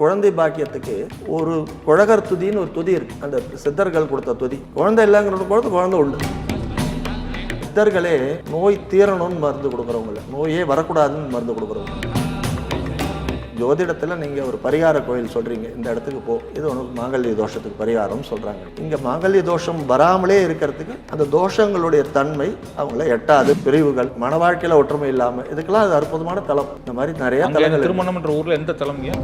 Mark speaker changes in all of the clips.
Speaker 1: குழந்தை பாக்கியத்துக்கு ஒரு குழகர் துதின்னு ஒரு துதி இருக்கு. அந்த சித்தர்கள் கொடுத்த துதி. குழந்தை இல்லைங்கிற குழந்தை குழந்தை உண்டு. சித்தர்களே நோய் தீரணும்னு மருந்து கொடுக்குறவங்கள. நோயே வரக்கூடாதுன்னு மருந்து கொடுக்குறவங்க. ஜோதிடத்தில் நீங்கள் ஒரு பரிகார கோயில் சொல்கிறீங்க இந்த இடத்துக்கு போ. இது உனக்கு மாங்கல்ய தோஷத்துக்கு பரிகாரம் சொல்கிறாங்க இங்கே மாங்கல்ய தோஷம் வராமலே இருக்கிறதுக்கு அந்த தோஷங்களுடைய தன்மை அவங்கள எட்டாது. பிரிவுகள் மன வாழ்க்கையில் ஒற்றுமை இல்லாமல் இதுக்கெல்லாம் அது அற்புதமான தலம். இந்த மாதிரி நிறைய இருக்கு.
Speaker 2: திருமணம்ன்ற ஊர்ல எந்த தலைமையா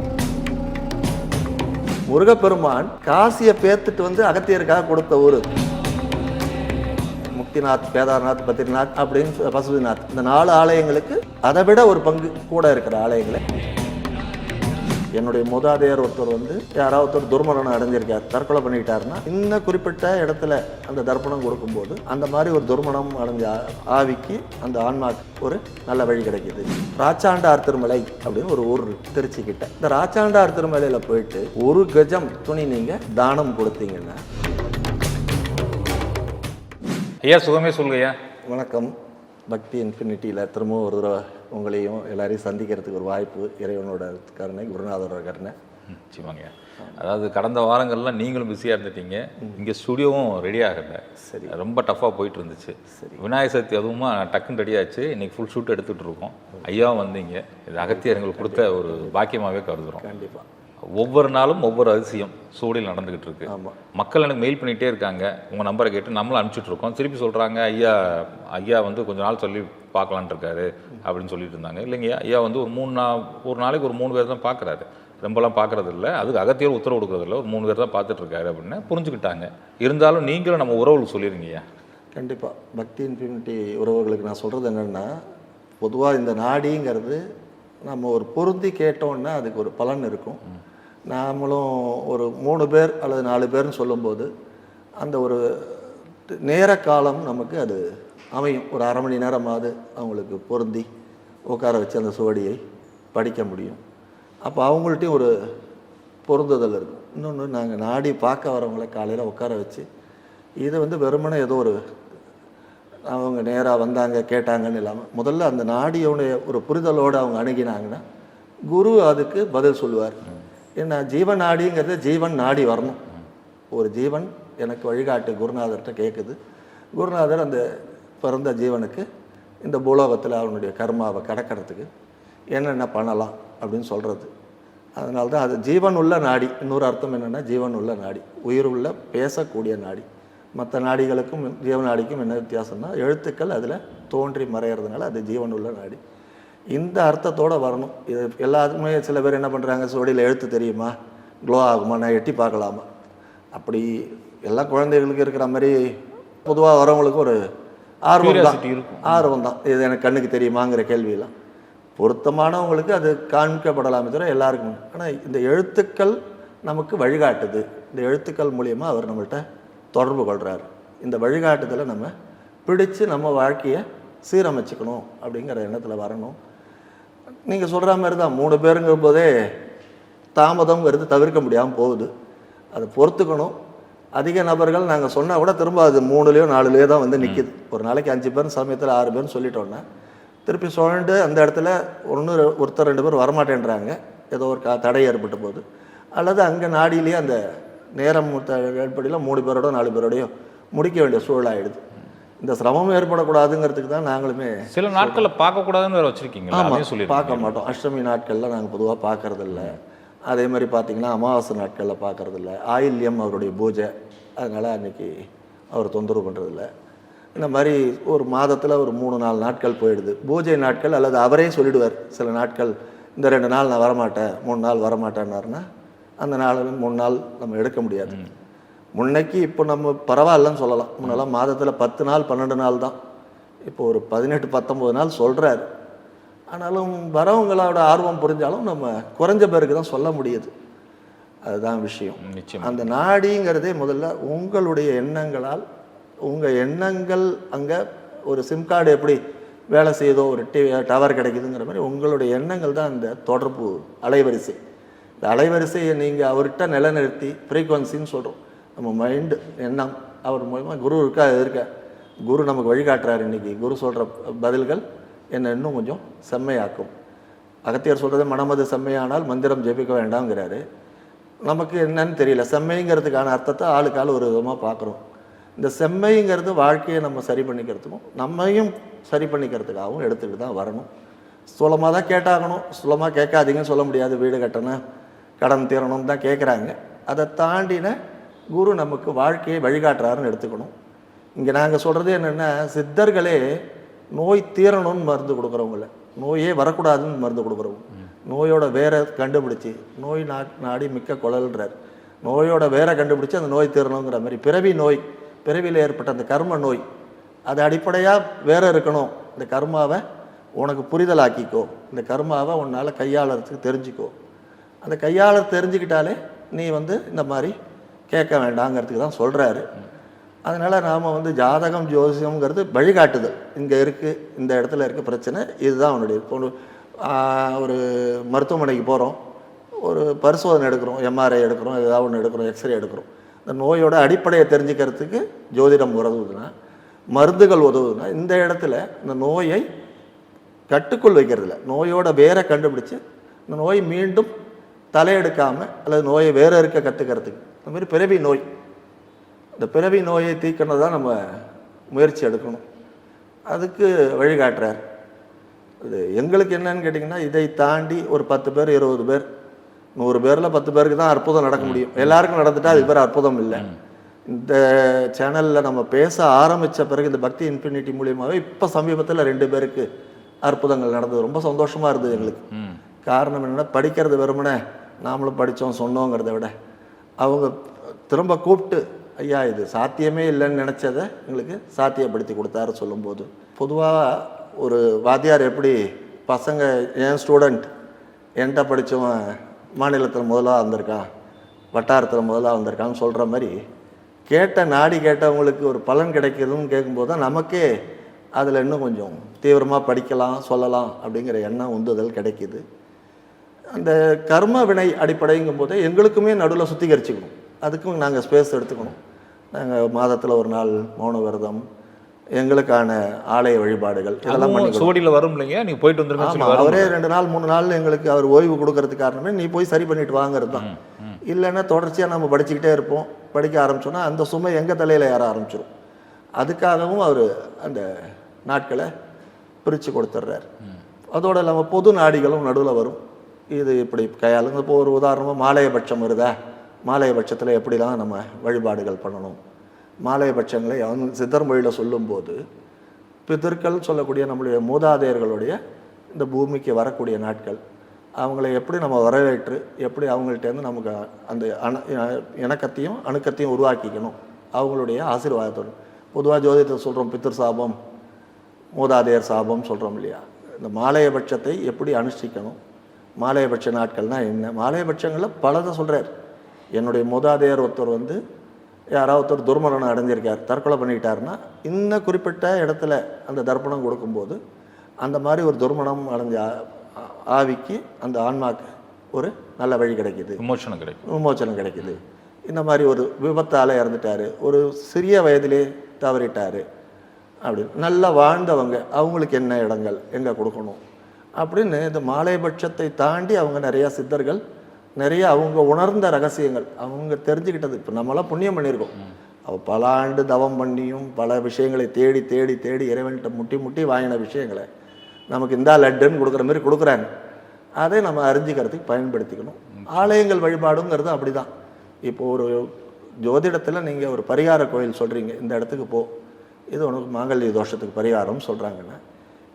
Speaker 1: முருகப்பெருமான் காசியை பேத்துட்டு வந்து அகத்தியருக்காக கொடுத்த ஊர். முக்திநாத் கேதார்நாத் பத்ரிநாத் அப்படின்னு பசுபதிநாத். இந்த நாலு ஆலயங்களுக்கு அதை விட ஒரு பங்கு கூட இருக்கிற ஆலயங்களை. என்னுடைய மூதாதையர் ஒருத்தர் வந்து யாராவது ஒருத்தர் துர்மரணம் அடைஞ்சிருக்கார் தற்கொலை பண்ணிக்கிட்டாருன்னா இந்த குறிப்பிட்ட இடத்துல அந்த தர்ப்பணம் கொடுக்கும்போது அந்த மாதிரி ஒரு துர்மணம் அடைஞ்ச ஆவிக்கு அந்த ஆன்மாக்கு ஒரு நல்ல வழி கிடைக்குது. ராச்சாண்டார் திருமலை அப்படின்னு ஒரு ஊர் இருக்கு, திருச்சி கிட்ட. இந்த ராச்சாண்டார் திருமலையில போயிட்டு ஒரு கஜம் துணி நீங்க தானம் கொடுத்தீங்கன்னா.
Speaker 2: ஐயா சுகமே சொல்லுங்கய்யா.
Speaker 1: வணக்கம். பக்தி இன்ஃபினிட்டியில் திரும்பவும் ஒரு தடவை உங்களையும் எல்லாரையும் சந்திக்கிறதுக்கு ஒரு வாய்ப்பு இறைவனோட கருணை குருநாதரோட கருணை.
Speaker 2: நிச்சயமாங்கய்யா அதாவது கடந்த வாரங்கள்லாம் நீங்களும் பிஸியாக இருந்துட்டீங்க. இங்கே ஸ்டுடியோவும் ரெடி ஆகல.
Speaker 1: சரி.
Speaker 2: ரொம்ப டஃப்பாக போயிட்டு இருந்துச்சு. விநாயகர் சதுர்த்தி அதுவுமா டக்குன்னு ரெடி ஆச்சு. இன்னைக்கு ஃபுல் ஷூட் எடுத்துகிட்டு இருக்கோம். ஐயாவும் வந்தீங்க. இது அகத்தியர் எங்களுக்கு கொடுத்த ஒரு பாக்கியமாகவே கருதுகிறோம்
Speaker 1: கண்டிப்பாக
Speaker 2: ஒவ்வொரு நாளும் ஒவ்வொரு அதிசயம் சூழல் நடந்துகிட்டு இருக்கு. மக்கள் எனக்கு மெயில் பண்ணிகிட்டே இருக்காங்க. உங்கள் நம்பரை கேட்டு நம்மளும் அனுப்பிச்சிட்டு இருக்கோம். திருப்பி சொல்கிறாங்க ஐயா ஐயா வந்து கொஞ்ச நாள் சொல்லி பார்க்கலான்ட்டு இருக்காரு அப்படின்னு சொல்லிட்டு இருந்தாங்க. இல்லைங்கய்யா ஐயா வந்து ஒரு மூணு நா ஒரு நாளைக்கு ஒரு மூணு பேர் தான் பார்க்குறாரு. ரொம்பலாம் பார்க்கறது இல்லை. அதுக்கு அகத்தியர் உத்தரவு கொடுக்கறது இல்லை. ஒரு மூணு பேர் தான் பார்த்துட்டு இருக்காரு அப்படின்னு புரிஞ்சுக்கிட்டாங்க. இருந்தாலும் நீங்களும் நம்ம உறவுகளுக்கு சொல்லிருங்கய்யா
Speaker 1: கண்டிப்பாக பக்தி இன்ஃபினிட்டி உறவுகளுக்கு நான் சொல்கிறது என்னென்னா பொதுவாக இந்த நாடிங்கிறது நம்ம ஒரு பொருந்தி கேட்டோம்னா அதுக்கு ஒரு பலன் இருக்கும். நாமளும் ஒரு மூணு பேர் அல்லது நாலு பேர்னு சொல்லும்போது அந்த ஒரு நேர காலம் நமக்கு அது அமையும். ஒரு அரை மணி நேரமாவது அவங்களுக்கு பொருந்தி உட்கார வச்சு அந்த சுவடியை படிக்க முடியும். அப்போ அவங்கள்ட்டையும் ஒரு பொருந்துதல் இருக்கும். இன்னொன்று நாங்கள் நாடி பார்க்க வரவங்கள காலையில் உட்கார வச்சு இது வந்து வெறுமனே ஏதோ ஒரு அவங்க நேராக வந்தாங்க கேட்டாங்கன்னு இல்லாமல் முதல்ல அந்த நாடியோடைய ஒரு புரிதலோடு அவங்க அணுகினாங்கன்னா குரு அதுக்கு பதில் சொல்லுவார். ஏன்னா ஜீவன் நாடிங்கிறது ஜீவன் நாடி வரணும். ஒரு ஜீவன் எனக்கு வழிகாட்டு குருநாதர்கிட்ட கேட்குது குருநாதர் அந்த பிறந்த ஜீவனுக்கு இந்த பூலோகத்தில் அவனுடைய கர்மாவை கடக்கிறதுக்கு என்னென்ன பண்ணலாம் அப்படின்னு சொல்கிறது அதனால தான் அது ஜீவன் உள்ள நாடி. இன்னொரு அர்த்தம் என்னென்னா ஜீவன் உள்ள நாடி. உயிர் உள்ள பேசக்கூடிய நாடி. மற்ற நாடிகளுக்கும் ஜீவநாடிக்கும் என்ன வித்தியாசம்னா எழுத்துக்கள் அதில் தோன்றி மறையிறதுனால அது ஜீவன் உள்ள நாடி. இந்த அர்த்தத்தோட வரணும். இது எல்லாத்துக்குமே சில பேர் என்ன பண்ணுறாங்க சுவடியில் எழுத்து தெரியுமா? க்ளோ ஆகுமா? நான் எட்டி பார்க்கலாமா? அப்படி எல்லா குழந்தைகளுக்கும் இருக்கிற மாதிரி பொதுவாக வரவங்களுக்கு ஒரு ஆர்வம் தான். ஆர்வம் தான் இது எனக்கு கண்ணுக்கு தெரியுமாங்கிற கேள்வியெல்லாம். பொருத்தமானவங்களுக்கு அது காண்பிக்கப்படலாமே தவிர எல்லாருக்கும். ஆனால் இந்த எழுத்துக்கள் நமக்கு வழிகாட்டுது. இந்த எழுத்துக்கள் மூலியமாக அவர் நம்மள்ட்ட தொடர்பு கொள்கிறார் இந்த வழிகாட்டுதலை நம்ம பிடிச்சு நம்ம வாழ்க்கையை சீரமைச்சுக்கணும் அப்படிங்கிற எண்ணத்தில் வரணும். நீங்கள் சொல்கிற மாதிரி தான். மூணு பேருங்கிற போதே தாமதம்ங்கிறது தவிர்க்க முடியாமல் போகுது. அதை பொறுத்துக்கணும். அதிக நபர்கள் நாங்கள் சொன்னால் கூட திரும்ப அது மூணுலேயோ நாலுலேயோ தான் வந்து நிற்கிது ஒரு நாளைக்கு அஞ்சு பேர் சமயத்தில் ஆறு பேர்னு சொல்லிட்டோன்னா திருப்பி சுழண்டு அந்த இடத்துல ஒன்று ஒருத்தர் ரெண்டு பேர் வரமாட்டேன்றாங்க. ஏதோ ஒரு க- தடை ஏற்பட்ட போது அல்லது அங்கே நாடியிலேயே அந்த நேரம் ஏற்படியில் மூணு பேரோட நாலு பேரோடையோ முடிக்க வேண்டிய சூழல் ஆயிடுது. இந்த சிரமம் ஏற்படக்கூடாதுங்கிறதுக்கு தான் நாங்களுமே
Speaker 2: சில நாட்களில் பார்க்கக்கூடாதுன்னு வேற
Speaker 1: ஆமாம்
Speaker 2: அதையும் சொல்லிருக்கீங்க
Speaker 1: பார்க்க மாட்டோம். அஷ்டமி நாட்களில் நாங்கள் பொதுவாக பார்க்கறதில்ல. அதே மாதிரி பார்த்தீங்கன்னா அமாவாசை நாட்களில் பார்க்கறதில்ல. ஆயில்யம் அவருடைய பூஜை. அதனால் அன்னைக்கு அவர் தொந்தரவு பண்ணுறதில்ல இந்த மாதிரி ஒரு மாதத்தில் ஒரு மூணு நாலு நாட்கள் போயிடுது. பூஜை நாட்கள் அல்லது அவரே சொல்லிடுவார் சில நாட்கள் இந்த ரெண்டு நாள் நான் வரமாட்டேன் மூணு நாள் வரமாட்டேன்னாருன்னா அந்த நாள் மூணு நாள் நம்ம எடுக்க முடியாது. முன்னைக்கு இப்போ நம்ம பரவாயில்லன்னு சொல்லலாம். முன்னெல்லாம் மாதத்தில் பத்து நாள் பன்னெண்டு நாள் தான். இப்போ ஒரு பதினெட்டு பத்தொம்போது நாள் சொல்கிறாரு ஆனாலும் வரவங்களோட ஆர்வம் புரிஞ்சாலும் நம்ம குறைஞ்ச பேருக்கு தான் சொல்ல முடியுது. அதுதான் விஷயம். அந்த நாடிங்கிறதே முதல்ல உங்களுடைய எண்ணங்களால் உங்கள் எண்ணங்கள் அங்கே ஒரு சிம் கார்டு எப்படி வேலை செய்யுதோ ஒரு டி டவர் கிடைக்குதுங்கிற மாதிரி உங்களுடைய எண்ணங்கள் தான் அந்த தொடர்பு அலைவரிசை. இந்த அலைவரிசையை நீங்கள் அவர்கிட்ட நிலைநிறுத்தி ஃப்ரீக்வன்சின்னு சொல்கிறோம் நம்ம மைண்டு எண்ணம். அவர் மூலமாக குரு இருக்கா இது இருக்க? குரு நமக்கு வழிகாட்டுறாரு இன்னைக்கு. குரு சொல்கிற பதில்கள் என்னை இன்னும் கொஞ்சம் செம்மையாக்கும். அகத்தியர் சொல்கிறது மனமது செம்மையானால் மந்திரம் ஜெபிக்க வேண்டாம்ங்கிறாரு. நமக்கு என்னன்னு தெரியல. செம்மைங்கிறதுக்கான அர்த்தத்தை ஆளுக்கு ஆள் ஒரு விதமாக பார்க்குறோம் இந்த செம்மைங்கிறது வாழ்க்கையை நம்ம சரி பண்ணிக்கிறதுக்கும் நம்மையும் சரி பண்ணிக்கிறதுக்காகவும் எடுத்துக்கிட்டு தான் வரணும். சுலமாக தான் கேட்டாகணும். சுலமாக கேட்காதீங்கன்னு சொல்ல முடியாது. வீடு கட்டணும் கடன் தீரணும்னு தான் கேட்குறாங்க அதை தாண்டின குரு நமக்கு வாழ்க்கையை வழிகாட்டுறாருன்னு எடுத்துக்கணும். இங்கே நாங்கள் சொல்கிறது என்னென்னா சித்தர்களே நோய் தீரணும்னு மருந்து கொடுக்குறவங்கள. நோயே வரக்கூடாதுன்னு மருந்து கொடுக்குறவங்க. நோயோட வேரை கண்டுபிடிச்சி நோய் நா நாடி மிக்க குழல்ன்றார். நோயோட வேரை கண்டுபிடிச்சி அந்த நோய் தீரணுங்கிற மாதிரி. பிறவி நோய் பிறவியில் ஏற்பட்ட அந்த கர்ம நோய் அது அடிப்படையாக வேற இருக்கணும். இந்த கர்மாவை உனக்கு புரிதலாக்கிக்கோ. இந்த கர்மாவை உன்னால் கையாளறதுக்கு தெரிஞ்சுக்கோ. அந்த கையாள தெரிஞ்சுக்கிட்டாலே நீ வந்து இந்த மாதிரி கேட்க வேண்டாங்கிறதுக்கு தான் சொல்கிறாரு அதனால் நாம் வந்து ஜாதகம் ஜோசியம்ங்கிறது வழிகாட்டுதல். இங்கே இருக்குது இந்த இடத்துல இருக்க பிரச்சனை இதுதான் அவனுடைய இப்போ ஒரு, ஒரு மருத்துவமனைக்கு போகிறோம் ஒரு பரிசோதனை எடுக்கிறோம் எம்ஆர்ஐ எடுக்கிறோம் ஏதாவது ஒன்று எடுக்கிறோம் எக்ஸ்ரே எடுக்கிறோம். இந்த நோயோட அடிப்படையை தெரிஞ்சுக்கிறதுக்கு ஜோதிடம் உதவுதுன்னா மருந்துகள் உதவுதுன்னா இந்த இடத்துல இந்த நோயை கட்டுக்குள் வைக்கிறதில்ல. நோயோட வேரை கண்டுபிடிச்சு இந்த நோய் மீண்டும் தலையெடுக்காமல் அல்லது நோயை வேற இருக்க கற்றுக்கிறதுக்கு இந்த மாதிரி பிறவி நோய். இந்த பிறவி நோயை தீர்க்கணும் தான் நம்ம முயற்சி எடுக்கணும். அதுக்கு வழிகாட்டுறார். இது எங்களுக்கு என்னன்னு கேட்டிங்கன்னா இதை தாண்டி ஒரு பத்து பேர் இருபது பேர் நூறு பேரில் பத்து பேருக்கு தான் அற்புதம் நடக்க முடியும். எல்லாருக்கும் நடந்துட்டா அதுக்கு பேர் அற்புதம் இல்லை. இந்த சேனலில் நம்ம பேச ஆரம்பித்த பிறகு இந்த பக்தி இன்ஃபினிட்டி மூலியமாகவே இப்போ சமீபத்தில் ரெண்டு பேருக்கு அற்புதங்கள் நடந்தது. ரொம்ப சந்தோஷமாக இருந்தது எங்களுக்கு. காரணம் என்னென்னா படிக்கிறது வெறுமனே நாமளும் படித்தோம் சொன்னோங்கிறத விட. அவங்க திரும்ப கூப்பிட்டு ஐயா இது சாத்தியமே இல்லைன்னு நினச்சதை எங்களுக்கு சாத்தியப்படுத்தி கொடுத்தாரு சொல்லும்போது பொதுவாக ஒரு வாத்தியார் எப்படி பசங்க என் ஸ்டூடெண்ட் என்கிட்ட படித்தவன் மாநிலத்தில் முதலாக வந்திருக்கான் வட்டாரத்தில் முதலாக வந்திருக்கான்னு சொல்கிற மாதிரி கேட்ட நாடி கேட்டவங்களுக்கு ஒரு பலன் கிடைக்கிதுன்னு கேட்கும்போது தான் நமக்கே அதில் இன்னும் கொஞ்சம் தீவிரமாக படிக்கலாம் சொல்லலாம் அப்படிங்கிற எண்ணம் உந்துதல் கிடைக்கிது. அந்த கர்ம வினை அடிப்படைங்கும் போது எங்களுக்குமே நடுவில் சுத்திகரிச்சுக்கணும். அதுக்கும் நாங்கள் ஸ்பேஸ் எடுத்துக்கணும். நாங்கள் மாதத்தில் ஒரு நாள் மௌன விரதம் எங்களுக்கான ஆலய வழிபாடுகள் இதெல்லாம் பண்ணி
Speaker 2: சுவடியில் வரும் இல்லைங்க? நீங்கள் போயிட்டு வந்துருங்க
Speaker 1: அவரே ரெண்டு நாள் மூணு நாள் எங்களுக்கு அவர் ஓய்வு கொடுக்கறதுக்கு காரணமே நீ போய் சரி பண்ணிட்டு வாங்கிறது தான் இல்லைன்னா தொடர்ச்சியாக நம்ம படிச்சுக்கிட்டே இருப்போம். படிக்க ஆரம்பிச்சோன்னா அந்த சுமை எங்கள் தலையில் ஏற ஆரம்பிச்சிடும் அதுக்காகவும் அவர் அந்த நாட்களை பிரித்து கொடுத்துட்றாரு அதோட இல்லாமல் பொது நாடிகளும் நடுவில் வரும். இது இப்படி கையாளுங்க. இப்போ ஒரு உதாரணமாக மாலையபட்சம் வருதா? மாலையபட்சத்தில் எப்படிலாம் நம்ம வழிபாடுகள் பண்ணணும்? மாலையபட்சங்களை அவங்க சித்தர் மொழியில் சொல்லும்போது பிதர்கள் சொல்லக்கூடிய நம்மளுடைய மூதாதையர்களுடைய இந்த பூமிக்கு வரக்கூடிய நாட்கள் அவங்கள எப்படி நம்ம வரவேற்று எப்படி அவங்கள்ட்டேருந்து நமக்கு அந்த அணு இணக்கத்தையும் அணுக்கத்தையும் உருவாக்கிக்கணும்? அவங்களுடைய ஆசீர்வாதத்தோடு. பொதுவாக ஜோதிடத்தை சொல்கிறோம் பித்திரு சாபம் மூதாதையர் சாபம் சொல்கிறோம் இல்லையா? இந்த மாலையபட்சத்தை எப்படி அனுஷ்டிக்கணும்? மாலையபட்ச நாட்கள்னா என்ன? மாலையபட்சங்களில் பலதை சொல்கிறார் என்னுடைய மூதாதையர் ஒருத்தர் வந்து யாராவது ஒருத்தர் துர்மரணம் அடைஞ்சிருக்கார் தற்கொலை பண்ணிக்கிட்டாருன்னா இன்னும் குறிப்பிட்ட இடத்துல அந்த தர்ப்பணம் கொடுக்கும்போது அந்த மாதிரி ஒரு துர்மணம் அடைஞ்ச ஆவிக்கு அந்த ஆன்மாக்கு ஒரு நல்ல வழி கிடைக்குது.
Speaker 2: விமோசனம் கிடைக்கும்.
Speaker 1: விமோச்சனம் கிடைக்குது. இந்த மாதிரி ஒரு விபத்தால் இறந்துட்டாரு. ஒரு சிறிய வயதிலே தவறிட்டாரு. அப்படி. நல்லா வாழ்ந்தவங்க. அவங்களுக்கு என்ன இடங்கள்? எங்கே கொடுக்கணும்? அப்படின்னு இந்த மாலைபட்சத்தை தாண்டி அவங்க நிறையா சித்தர்கள் நிறைய அவங்க உணர்ந்த ரகசியங்கள் அவங்க தெரிஞ்சுக்கிட்டது. இப்போ நம்மளாம் புண்ணியம் பண்ணியிருக்கோம். அவள் பல ஆண்டு தவம் பண்ணியும் பல விஷயங்களை தேடி தேடி தேடி இறைவன்கிட்ட முட்டி முட்டி வாங்கின விஷயங்களை நமக்கு இந்தா லட்டுன்னு கொடுக்குற மாதிரி கொடுக்குறாங்க. அதை நம்ம அறிஞ்சிக்கிறதுக்கு பயன்படுத்திக்கணும். ஆலயங்கள் வழிபாடுங்கிறது அப்படிதான். இப்போ ஒரு ஜோதிடத்தில் நீங்கள் ஒரு பரிகார கோயில் சொல்கிறீங்க இந்த இடத்துக்கு போ. இது உனக்கு மாங்கல்ய தோஷத்துக்கு பரிகாரம் சொல்கிறாங்கன்னா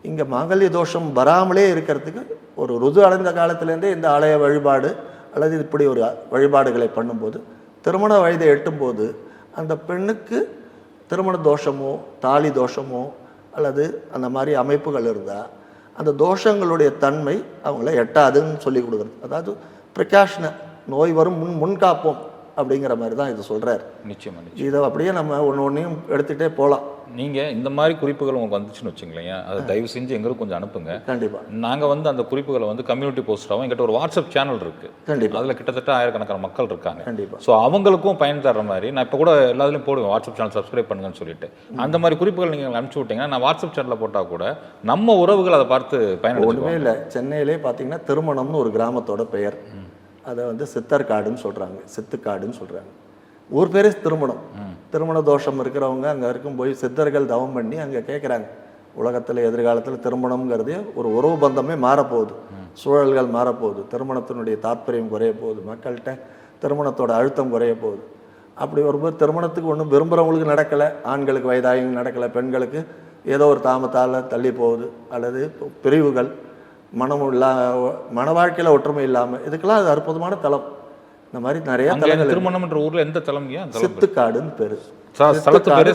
Speaker 1: இங்கே மாங்கல்ய தோஷம் வராமலே இருக்கிறதுக்கு ஒரு ருது அடைந்த காலத்துலேருந்தே இந்த ஆலய வழிபாடு அல்லது இப்படி ஒரு வழிபாடுகளை பண்ணும்போது திருமண வயதை எட்டும்போது அந்த பெண்ணுக்கு திருமண தோஷமோ தாலி தோஷமோ அல்லது அந்த மாதிரி அமைப்புகள் இருந்தால் அந்த தோஷங்களுடைய தன்மை அவங்கள எட்டாதுன்னு சொல்லி கொடுக்குறது. அதாவது ப்ரிகாஷனை நோய் வரும் முன் முன்காப்போம் அப்படிங்கிற மாதிரி தான் இது சொல்கிறார்
Speaker 2: நிச்சயமா
Speaker 1: இதை அப்படியே நம்ம ஒன்று ஒன்றையும் எடுத்துகிட்டே போகலாம்
Speaker 2: நீங்கள் இந்த மாதிரி குறிப்புகள் உங்களுக்கு வந்துச்சுன்னு வச்சுங்களேன் அதை தயவு செஞ்சு எங்களுக்கு கொஞ்சம் அனுப்புங்க.
Speaker 1: கண்டிப்பா.
Speaker 2: நாங்கள் வந்து அந்த குறிப்புகளை வந்து கம்யூனிட்டி போஸ்டாகவும் எங்கிட்ட ஒரு வாட்ஸ்அப் சேனல் இருக்குது
Speaker 1: கண்டிப்பா.
Speaker 2: அதில் கிட்டத்தட்ட ஆயிரக்கணக்கான மக்கள் இருக்காங்க.
Speaker 1: கண்டிப்பா.
Speaker 2: ஸோ அவங்களுக்கும் பயன் தர்ற மாதிரி நான் இப்போ கூட எல்லாத்துலையும் போடுவேன் வாட்ஸ்அப் சேனல் சப்ஸ்கிரைப் பண்ணுங்கன்னு சொல்லிட்டு. அந்த மாதிரி குறிப்புகள் நீங்கள் அனுப்பிச்சு விட்டீங்கன்னா நான் வாட்ஸ்அப் சேனலில் போட்டால் கூட நம்ம உறவுகள் அதை பார்த்து
Speaker 1: ஒன்றுமே
Speaker 2: பயனடைஞ்சுக்குவாங்க
Speaker 1: இல்லை. சென்னையிலே பார்த்தீங்கன்னா திருமணம்னு ஒரு கிராமத்தோட பெயர். அதை வந்து சித்தர் காடுன்னு சொல்கிறாங்க சித்துக்காடுன்னு சொல்கிறாங்க ஊர் பேரே திருமணம். திருமண தோஷம் இருக்கிறவங்க அங்கே இருக்கும் போய் சித்தர்கள் தவம் பண்ணி அங்கே கேட்குறாங்க உலகத்தில் எதிர்காலத்தில் திருமணம்ங்கிறதே ஒரு உறவு பந்தமே மாறப்போகுது. சூழல்கள் மாறப்போகுது. திருமணத்தினுடைய தாற்பயம் குறைய போகுது மக்கள்கிட்ட திருமணத்தோட அழுத்தம் குறைய போகுது அப்படி வரும்போது திருமணத்துக்கு ஒன்றும் விரும்புகிறவங்களுக்கு நடக்கலை. ஆண்களுக்கு வயதாகி நடக்கலை. பெண்களுக்கு ஏதோ ஒரு தாமத்தால் தள்ளி போகுது. அல்லது பிரிவுகள் மனம் இல்லா மன வாழ்க்கையில் ஒற்றுமை இல்லாமல் இதுக்கெல்லாம் அது அற்புதமான தலம் இந்த மாதிரி நிறைய தலங்கள்.
Speaker 2: திருமணம்ன்ற ஊரில் எந்த தலைமையா தலம்
Speaker 1: சித்துக்காடுன்னு பேரு.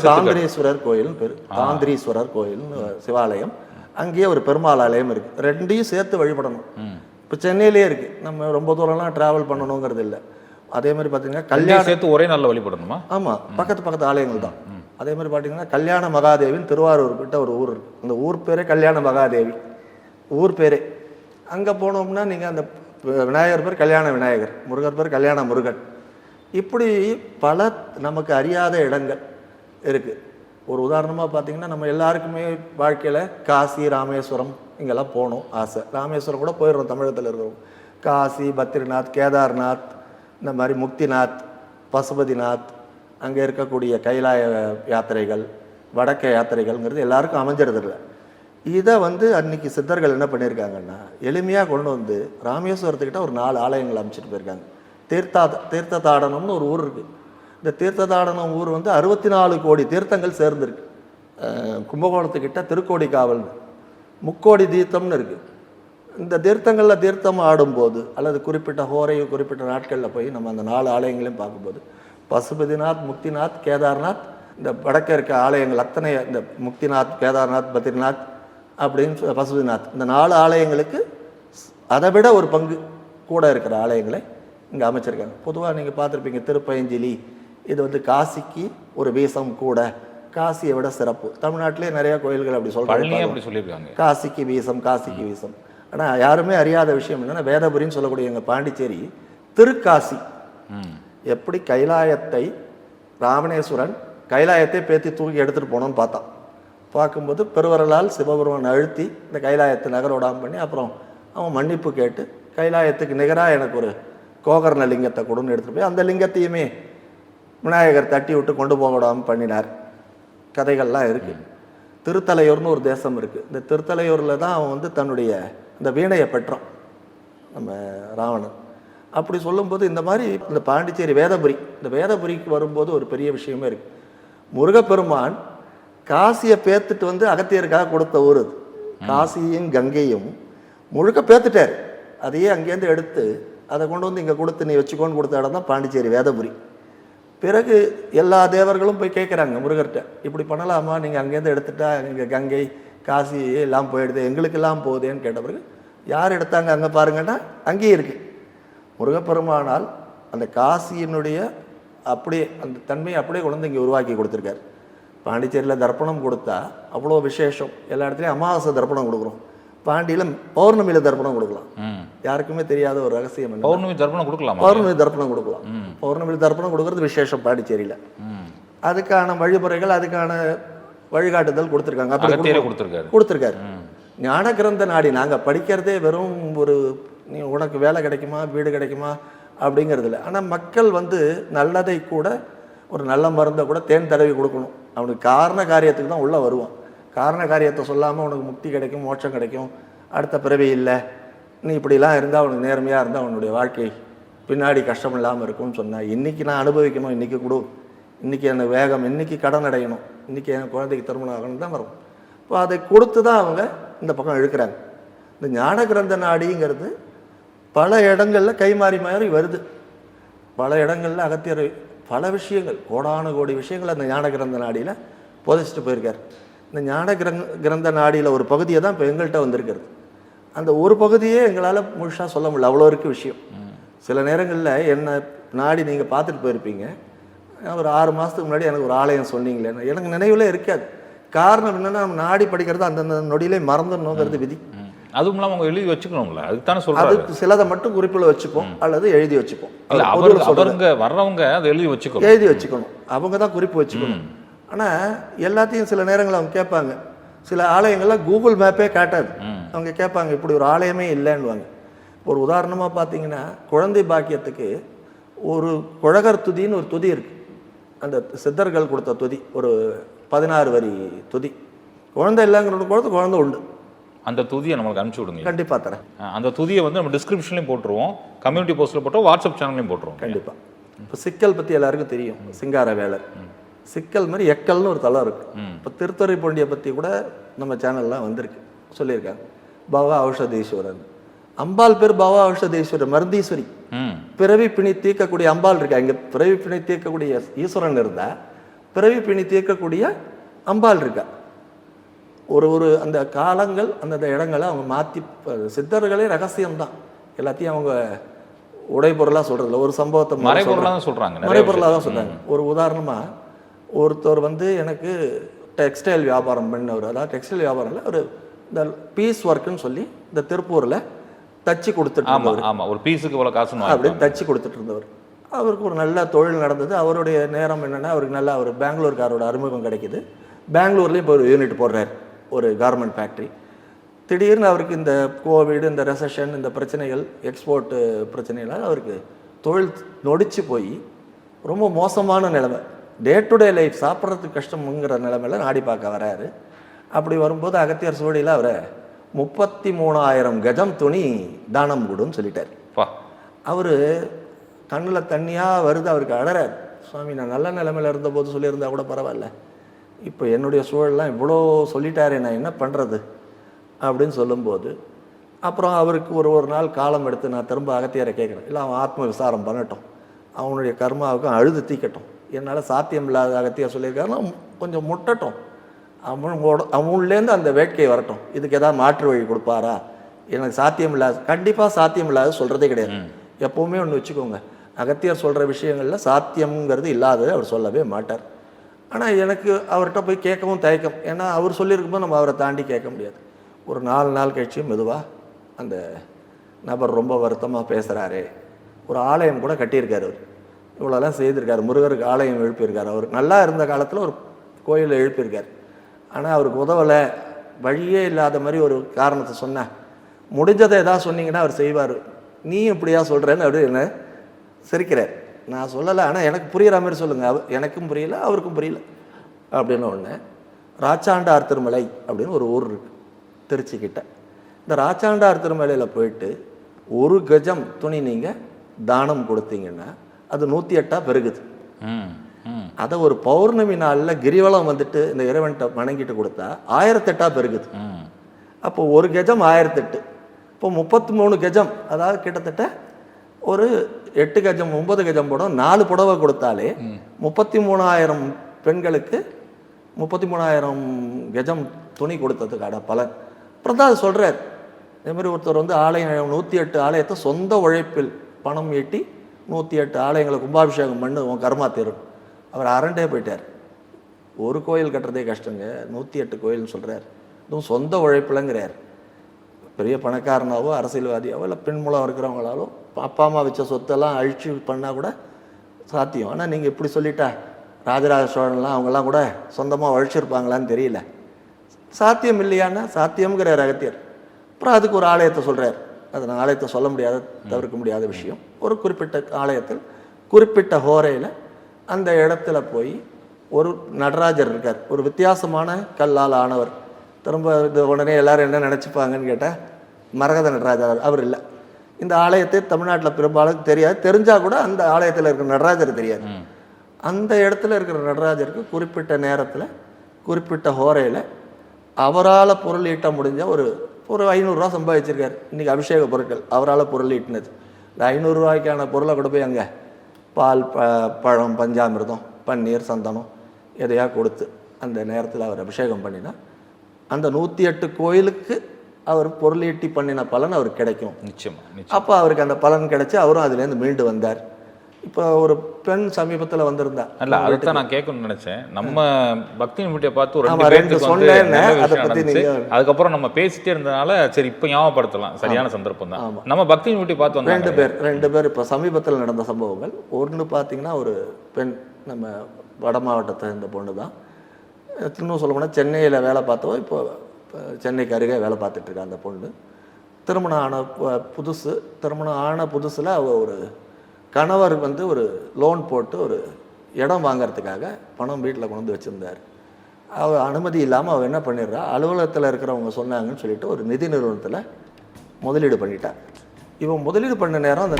Speaker 1: தாந்திரீஸ்வரர் கோயில்னு பேரு. தாந்திரீஸ்வரர் கோயில்னு சிவாலயம். அங்கேயே ஒரு பெருமாள் ஆலயம் இருக்கு. ரெண்டையும் சேர்த்து வழிபடணும். இப்போ சென்னையிலே இருக்கு. நம்ம ரொம்ப தூரம்லாம் டிராவல் பண்ணணுங்கிறது இல்லை. அதே மாதிரி பார்த்தீங்கன்னா கல்யாண
Speaker 2: கல்யாணம் சேர்த்து ஒரே நாளில் வழிபடணுமா?
Speaker 1: ஆமாம் பக்கத்து பக்கத்து ஆலயங்கள் தான். அதே மாதிரி பார்த்தீங்கன்னா கல்யாண மகாதேவின்னு திருவாரூர் கிட்ட ஒரு ஊர் இருக்கு. அந்த ஊர் பேரே கல்யாண மகாதேவி. ஊர் பேரே. அங்கே போனோம்னா நீங்கள் அந்த விநாயகர் பேர் கல்யாண விநாயகர் முருகர் பேர் கல்யாண முருகன். இப்படி பல நமக்கு அறியாத இடங்கள் இருக்குது ஒரு உதாரணமாக பார்த்தீங்கன்னா நம்ம எல்லாருக்குமே வாழ்க்கையில் காசி ராமேஸ்வரம் இங்கெல்லாம் போகணும் ஆசை. ராமேஸ்வரம் கூட போயிடுறோம் தமிழகத்தில் இருக்கிறோம் காசி பத்ரிநாத் கேதார்நாத் இந்த மாதிரி முக்திநாத் பசுபதிநாத் அங்கே இருக்கக்கூடிய கைலாய யாத்திரைகள் வடக்க யாத்திரைகள்ங்கிறது எல்லாருக்கும் அமைஞ்சிருதில்ல இதை வந்து அன்னைக்கு சித்தர்கள் என்ன பண்ணியிருக்காங்கன்னா எளிமையாக கொண்டு வந்து ராமேஸ்வரத்துக்கிட்ட ஒரு நாலு ஆலயங்கள் அமைச்சிட்டு போயிருக்காங்க. தீர்த்தா தாடனம்னு ஒரு ஊர் இருக்குது இந்த தீர்த்ததாடனம் ஊர் வந்து அறுபத்தி நாலு கோடி தீர்த்தங்கள் சேர்ந்துருக்கு. கும்பகோணத்துக்கிட்ட திருக்கோடி காவல்னு. முக்கோடி தீர்த்தம்னு இருக்குது இந்த தீர்த்தங்களில் தீர்த்தம் ஆடும்போது அல்லது குறிப்பிட்ட ஹோரையும் குறிப்பிட்ட நாட்களில் போய் நம்ம அந்த நாலு ஆலயங்களையும் பார்க்கும்போது பசுபதிநாத் முக்திநாத் கேதார்நாத் இந்த வடக்கே இருக்க ஆலயங்கள் அத்தனை இந்த முக்திநாத் கேதார்நாத் பத்ரிநாத் அப்படின்னு பசுபதிநாத். இந்த நாலு ஆலயங்களுக்கு அதை விட ஒரு பங்கு கூட இருக்கிற ஆலயங்களை இங்கே அமைச்சிருக்காங்க. பொதுவாக நீங்கள் பார்த்துருப்பீங்க திருப்பயஞ்சிலி இது வந்து காசிக்கு ஒரு வீசம் கூட. காசியை விட சிறப்பு. தமிழ்நாட்டிலே நிறைய கோயில்கள் அப்படி சொல்கிறாங்க
Speaker 2: அப்படி சொல்லியிருக்காங்க.
Speaker 1: காசிக்கு வீசம் காசிக்கு வீசம் ஆனால் யாருமே அறியாத விஷயம் என்னன்னா வேதபுரின்னு சொல்லக்கூடிய எங்கள் பாண்டிச்சேரி திருக்காசி. எப்படி கைலாயத்தை ராவணேஸ்வரன் கைலாயத்தை பேத்தி தூக்கி எடுத்துகிட்டு போனோம்னு பார்த்தான் பார்க்கும்போது பெருவரலால் சிவபெருமான் அழுத்தி இந்த கைலாயத்தை நகரோடாம பண்ணி அப்புறம் அவன் மன்னிப்பு கேட்டு கைலாயத்துக்கு நிகராக எனக்கு ஒரு கோகர்ண லிங்கத்தை கொடுன்னு எடுத்துகிட்டு போய் அந்த லிங்கத்தையுமே விநாயகர் தட்டி விட்டு கொண்டு போக விடாமல் பண்ணினார். கதைகள்லாம் இருக்குது திருத்தலையூர்னு ஒரு தேசம் இருக்குது இந்த திருத்தலையூரில் தான் அவன் வந்து தன்னுடைய இந்த வீணையை பெற்றான். நம்ம ராவணன். அப்படி சொல்லும்போது இந்த மாதிரி இந்த பாண்டிச்சேரி வேதபுரி இந்த வேதபுரிக்கு வரும்போது ஒரு பெரிய விஷயமே இருக்குது முருகப்பெருமான் காசியை பேத்துட்டு வந்து அகத்தியருக்காக கொடுத்த ஊர் அது. காசியும் கங்கையும் முழுக்க பேத்துட்டார். அதையே அங்கேருந்து எடுத்து அதை கொண்டு வந்து இங்கே கொடுத்து நீ வச்சுக்கோன்னு கொடுத்த இடம் தான் பாண்டிச்சேரி வேதபுரி. பிறகு எல்லா தேவர்களும் போய் கேட்குறாங்க முருகர்கிட்ட இப்படி பண்ணலாமா? நீங்கள் அங்கேருந்து எடுத்துட்டா இங்கே கங்கை காசி எல்லாம் போயிடுது எங்களுக்கெல்லாம் போகுதேன்னு கேட்ட பிறகு யார் எடுத்தாங்க அங்கே பாருங்கன்னா அங்கேயும் இருக்குது முருகப்பெருமானால் அந்த காசியினுடைய அப்படியே அந்த தன்மையை அப்படியே கொண்டு வந்து இங்கே உருவாக்கி கொடுத்துருக்காரு. பாண்டிச்சேரியில் தர்ப்பணம் கொடுத்தா அவ்வளோ விசேஷம். எல்லா இடத்துலையும் அமாவாசை தர்ப்பணம் கொடுக்குறோம். பாண்டியில் பௌர்ணமியில் தர்ப்பணம் கொடுக்கலாம். யாருக்குமே தெரியாத ஒரு ரகசியம்
Speaker 2: பௌர்ணமி தர்ப்பணம் கொடுக்கலாமா?
Speaker 1: பௌர்ணமி தர்ப்பணம் கொடுக்கலாம். பௌர்ணமி தர்ப்பணம் கொடுக்கறது விசேஷம் பாண்டிச்சேரியில். அதுக்கான வழிமுறைகள் அதுக்கான வழிகாட்டுதல் கொடுத்துருக்காங்க. அப்படி.
Speaker 2: கொடுத்துருக்காரு.
Speaker 1: கொடுத்துருக்காரு. ஞான கிரந்த நாடி நாங்கள் படிக்கிறதே வெறும் ஒரு நீ உனக்கு வேலை கிடைக்குமா வீடு கிடைக்குமா அப்படிங்கிறது இல்லை ஆனால் மக்கள் வந்து நல்லதை கூட ஒரு நல்ல மருந்தை கூட தேன் தடவி கொடுக்கணும். அவனுக்கு காரண காரியத்துக்கு தான் உள்ளே வருவான். காரண காரியத்தை சொல்லாமல் உனக்கு முக்தி கிடைக்கும் மோட்சம் கிடைக்கும். அடுத்த பிறவி இல்லை. நீ இப்படிலாம் இருந்தால் அவனுக்கு நேர்மையாக இருந்தால் அவனுடைய வாழ்க்கை பின்னாடி கஷ்டம் இல்லாமல் இருக்கும்னு சொன்னேன் இன்றைக்கி நான் அனுபவிக்கணும் இன்றைக்கி கொடு. இன்றைக்கி எனக்கு வேகம் இன்றைக்கி கடன் அடையணும். இன்றைக்கி என் குழந்தைக்கு திருமணம் ஆகணும் தான் வரும். இப்போ அதை கொடுத்து தான் அவங்க இந்த பக்கம் இழுக்கிறாங்க. இந்த ஞான கிரந்த நாடிங்கிறது பல இடங்களில் கை மாறி மாறி வருது. பல இடங்களில் அகத்தியர் பல விஷயங்கள் கோடான கோடி விஷயங்கள் அந்த ஞான கிரந்த நாடியில் புதைச்சிட்டு போயிருக்கார். இந்த ஞான கிரந்த கிரந்த நாடியில் ஒரு பகுதியை தான் இப்போ எங்கள்கிட்ட வந்திருக்கிறது. அந்த ஒரு பகுதியே எங்களால் முழுசாக சொல்ல முடியல. அவ்வளோ இருக்கு விஷயம். சில நேரங்களில் என்ன நாடி நீங்கள் பார்த்துட்டு போயிருப்பீங்க. ஒரு ஆறு மாதத்துக்கு முன்னாடி எனக்கு ஒரு ஆலயம் சொன்னீங்களே. எனக்கு நினைவில் இருக்காது. காரணம் என்னன்னா நம்ம நாடி படிக்கிறது அந்தந்த நொடியிலே மறந்துடணுங்கிறது விதி.
Speaker 2: அதுவும் இல்லாமல் அவங்க எழுதி வச்சுக்கணும்ல. அதுதானே சொல்றாரு.
Speaker 1: அதுக்கு சிலதை மட்டும் குறிப்பில் வச்சுப்போம் அல்லது எழுதி வச்சுப்போம்.
Speaker 2: இல்ல அவர். அவருங்க வர்றவங்க அதை எழுதி வச்சுக்கணும்.
Speaker 1: எழுதி வச்சுக்கணும். அவங்க தான் குறிப்பு வச்சுக்கணும். ஆனால் எல்லாத்தையும் சில நேரங்களில் அவங்க கேட்பாங்க. சில ஆலயங்கள்ல கூகுள் மேப்பே காட்டாது. அவங்க கேட்பாங்க இப்படி ஒரு ஆலயமே இல்லைன்னுவாங்க. ஒரு உதாரணமாக பார்த்தீங்கன்னா குழந்தை பாக்கியத்துக்கு ஒரு குழகர் துதின்னு ஒரு துதி இருக்கு. அந்த சித்தர்கள் கொடுத்த துதி ஒரு பதினாறு வரி துதி. குழந்தை இல்லைங்கிறது குழந்தை குழந்தை உண்டு.
Speaker 2: அந்த துதியை நம்மளுக்கு அனுப்பிச்சு விடுங்க.
Speaker 1: கண்டிப்பாக தரேன்.
Speaker 2: அந்த துதியை வந்து நம்ம டிஸ்கிரிப்ஷன்லையும் போட்டுருவோம் கம்யூனிட்டி போஸ்ட்டில் போட்டோம் வாட்ஸ்அப் சேனல்லையும் போட்டுருவோம்.
Speaker 1: கண்டிப்பாக இப்போ சிக்கல் பற்றி எல்லாருக்கும் தெரியும் சிங்கார வேலர் சிக்கல் மாதிரி எக்கல்னு ஒரு தலம் இருக்கு. இப்போ திருத்துறை பொண்டியை பற்றி கூட நம்ம சேனல்லாம் வந்திருக்கு. சொல்லியிருக்காங்க பவா ஔஷதீஸ்வரன். அம்பாள் பேர் பவா ஔஷதீஸ்வரர் மருந்தீஸ்வரி. பிறவி பிணி தீர்க்கக்கூடிய அம்பாள் இருக்கா? இங்கே பிறவி பிணி தீர்க்கக்கூடிய ஈஸ்வரன் இருந்தா பிறவி பிணி தீர்க்கக்கூடிய அம்பாள் இருக்கா? ஒரு ஒரு அந்த காலங்கள் அந்தந்த இடங்களை அவங்க மாற்றி சித்தர்களே ரகசியம்தான். எல்லாத்தையும் அவங்க உடைபொருளாக சொல்றதில்ல. ஒரு சம்பவத்தை.
Speaker 2: மறைபொருளாக தான் சொல்றாங்க நிறைய
Speaker 1: மறைபொருளாக தான் சொல்றாங்க. ஒரு உதாரணமா ஒருத்தர் வந்து எனக்கு டெக்ஸ்டைல் வியாபாரம் பண்ணவர். அதாவது டெக்ஸ்டைல் வியாபாரம் இல்லை ஒரு இந்த பீஸ் ஒர்க்குன்னு சொல்லி இந்த திருப்பூர்ல தச்சு கொடுத்துட்டு இருந்தவர்.
Speaker 2: ஆமா. ஒரு பீஸுக்கு இவ்வளோ காசுன்னு
Speaker 1: அப்படின்னு. தச்சு கொடுத்துட்டு இருந்தவர். அவருக்கு ஒரு நல்ல தொழில் நடந்தது. அவருடைய நேரம் என்னன்னா அவருக்கு நல்லா ஒரு பெங்களூர்காரோட அறிமுகம் கிடைக்குது. பெங்களூர்லேயும் இப்போ ஒரு யூனிட் போடுறாரு. ஒரு கார்மெண்ட் ஃபேக்ட்ரி திடீர்னு அவருக்கு இந்த கோவிட் இந்த ரெசஷன் இந்த பிரச்சனைகள் எக்ஸ்போர்ட் பிரச்சனைகளால் அவருக்கு தொழில் நொடிச்சு போய் ரொம்ப மோசமான நிலைமை. டே டு டே லைஃப் சாப்பிட்றதுக்கு கஷ்டம்ங்கிற நிலைமையில நாடி பார்க்க வராரு. அப்படி வரும்போது அகத்தியர் சூழலில் அவரை முப்பத்தி மூணாயிரம் கஜம் துணி தானம் கொடுன்னு சொல்லிட்டார். அவர் கண்ணில் தண்ணியாக வருது அவருக்கு அழறார் சுவாமி நான் நல்ல நிலைமையில இருந்தபோது சொல்லியிருந்தா கூட பரவாயில்ல. இப்போ என்னுடைய சூழல்லாம் இவ்வளோ சொல்லிட்டாரே நான் என்ன பண்ணுறது அப்படின்னு சொல்லும்போது அப்புறம் அவருக்கு ஒரு ஒரு நாள் காலம் எடுத்து நான் திரும்ப அகத்தியரை கேட்குறேன். இல்லை அவன் ஆத்ம விசாரம் பண்ணட்டும். அவனுடைய கர்மாவுக்கும் அழுது தீக்கட்டும். என்னால் சாத்தியம் இல்லாத அகத்தியர் சொல்லியிருக்காருன்னா கொஞ்சம் முட்டட்டும். அவனோட அவன்லேருந்து அந்த வேட்கை வரட்டும். இதுக்கு ஏதாவது மாற்று வழி கொடுப்பாரா? எனக்கு சாத்தியம் இல்லாத கண்டிப்பாக சாத்தியம் இல்லாத சொல்கிறதே கிடையாது எப்போவுமே ஒன்று வச்சுக்கோங்க. அகத்தியர் சொல்கிற விஷயங்களில் சாத்தியம்ங்கிறது இல்லாதது அவர் சொல்லவே மாட்டார். ஆனால் எனக்கு அவர்கிட்ட போய் கேட்கவும் தயக்கம். ஏன்னா அவர் சொல்லியிருக்கும்போது நம்ம அவரை தாண்டி கேட்க முடியாது. ஒரு நாலு நாள் கழிச்சு மெதுவாக அந்த நபர் ரொம்ப வருத்தமாக பேசுகிறாரு ஒரு ஆலயம் கூட கட்டியிருக்காரு அவர். இவ்வளோலாம் செய்திருக்காரு. முருகருக்கு ஆலயம் எழுப்பியிருக்காரு அவர். நல்லா இருந்த காலத்தில் ஒரு கோயிலை எழுப்பியிருக்கார். ஆனால் அவருக்கு உதவலை. வழியே இல்லாத மாதிரி ஒரு காரணத்தை சொன்னேன் முடிஞ்சதை எதாவது சொன்னீங்கன்னா அவர் செய்வார். நீ இப்படியா சொல்கிறேன்னு அவர் என்ன சிரிக்கிறார். நான் சொல்லலை ஆனால் எனக்கு புரிகிற மாதிரி சொல்லுங்கள் அவர் எனக்கும் புரியல அவருக்கும் புரியல. அப்படின்னு ஒன்று ராச்சாண்டார் திருமலை அப்படின்னு ஒரு ஊர் இருக்கு திருச்சி கிட்ட. இந்த ராச்சாண்டார் திருமலையில் போயிட்டு ஒரு கஜம் துணி நீங்கள் தானம் கொடுத்தீங்கன்னா அது நூற்றி எட்டாக பெருகுது. அதை ஒரு பௌர்ணமி நாளில் கிரிவலம் வந்துட்டு இந்த இறைவன்கிட்ட வணங்கிட்டு கொடுத்தா ஆயிரத்தெட்டா பெருகுது. அப்போ ஒரு கஜம் ஆயிரத்தெட்டு இப்போ முப்பத்தி மூணு கஜம் அதாவது கிட்டத்தட்ட ஒரு எட்டு கஜம் ஒன்பது கஜம் படம் நாலு புடவை கொடுத்தாலே முப்பத்தி மூணாயிரம் பெண்களுக்கு முப்பத்தி மூணாயிரம் கஜம் துணி கொடுத்ததுக்கான பலன். அப்புறம் தான் அது சொல்கிறார் இதே மாதிரி ஒருத்தர் வந்து ஆலயம் நூற்றி எட்டு ஆலயத்தை சொந்த உழைப்பில் பணம் ஈட்டி நூற்றி எட்டு ஆலயங்களை கும்பாபிஷேகம் பண்ணு உன் கர்மா தீரும். அவர் அரண்டே போயிட்டார். ஒரு கோயில் கட்டுறதே கஷ்டங்க நூற்றி எட்டு கோயில்னு சொல்கிறார் இதுவும் சொந்த உழைப்புலங்கிறார். பெரிய பணக்காரனாவோ அரசியல்வாதியாவோ இல்லை பின்புலம் இருக்கிறவங்களாலோ அப்பா அம்மா வச்ச சொத்தெல்லாம் அழிச்சு பண்ணால் கூட சாத்தியம். ஆனால் நீங்கள் இப்படி சொல்லிட்டா ராஜராஜ சோழன்லாம் அவங்கெல்லாம் கூட சொந்தமாக உழைச்சிருப்பாங்களான்னு தெரியல. சாத்தியம் இல்லையான்னா சாத்தியம்ங்கிறார் அகத்தியர் அப்புறம் அதுக்கு ஒரு ஆலயத்தை சொல்கிறார் அது நான் ஆலயத்தை சொல்ல முடியாத தவிர்க்க முடியாத விஷயம். ஒரு குறிப்பிட்ட ஆலயத்தில் குறிப்பிட்ட ஹோரையில் அந்த இடத்துல போய் ஒரு நடராஜர் இருக்கார். ஒரு வித்தியாசமான கல்லால் ஆனவர். திரும்ப இது உடனே எல்லாரும் என்ன நினச்சிப்பாங்கன்னு கேட்டால் மரகத நடராஜர் அவர் இல்லை. இந்த ஆலயத்தை தமிழ்நாட்டில் பெரும்பாலும் தெரியாது. தெரிஞ்சால் கூட அந்த ஆலயத்தில் இருக்கிற நடராஜர் தெரியாது. அந்த இடத்துல இருக்கிற நடராஜருக்கு குறிப்பிட்ட நேரத்தில் குறிப்பிட்ட ஹோரையில் அவரால் பொருள் ஈட்ட முடிஞ்ச ஒரு ஒரு ஐநூறுரூவா சம்பாதிச்சிருக்காரு. இன்றைக்கி அபிஷேக பொருட்கள் அவரால் பொருள் ஈட்டினது. இந்த ஐநூறுரூவாய்க்கான பொருளை கொண்டு போய் அங்கே பால் ப பழம் பஞ்சாமிர்தம் பன்னீர் சந்தனம் எதையா கொடுத்து அந்த நேரத்தில் அவர் அபிஷேகம் பண்ணினா அந்த நூற்றி எட்டு கோயிலுக்கு அவர் பொருள் ஈட்டி பண்ணின பலன் அவருக்கு கிடைக்கும்.
Speaker 2: நிச்சயமா நிச்சயம்.
Speaker 1: அப்போ அவருக்கு அந்த பலன் கிடைச்சு அவரும் அதுலேருந்து மீண்டு வந்தார். இப்போ ஒரு பெண் சமீபத்தில் வந்திருந்தா.
Speaker 2: இல்ல அதைத்தான் நான் கேட்கணும்னு நினைச்சேன். நம்ம பக்தி வீட்டை பார்த்து ஒரு ரெண்டு
Speaker 1: ரெண்டு
Speaker 2: நல்ல
Speaker 1: அதை நீங்க-
Speaker 2: அதுக்கப்புறம் நம்ம பேசிட்டே இருந்தனால சரி இப்போ ஞாபகப்படுத்தலாம். சரியான சந்தர்ப்பம் தான். நம்ம பக்தி வீட்டை பார்த்து
Speaker 1: ரெண்டு
Speaker 2: வந்தாங்க
Speaker 1: பேர் ரெண்டு பேர் இப்போ சமீபத்தில் நடந்த சம்பவங்கள். ஒன்று பார்த்தீங்கன்னா ஒரு பெண் நம்ம வட மாவட்டத்தை இந்த பொண்ணு தான் இன்னும் சொல்ல போனால் சென்னையில் வேலை பார்த்தவோ இப்போ இப்போ சென்னைக்கு அருகே வேலை பார்த்துட்ருக்கா அந்த பொண்ணு. திருமணம் ஆன புதுசு திருமணம் ஆன புதுசில் அவள் ஒரு கணவர் வந்து ஒரு லோன் போட்டு ஒரு இடம் வாங்குறதுக்காக பணம் வீட்டில் கொண்டு வந்து வச்சுருந்தார். அவள் அனுமதி இல்லாமல் அவள் என்ன பண்ணிடுறா? அலுவலகத்தில் இருக்கிறவங்க சொன்னாங்கன்னு சொல்லிட்டு ஒரு நிதி நிறுவனத்தில் முதலீடு பண்ணிட்டா. இவன் முதலீடு பண்ண நேரம் அந்த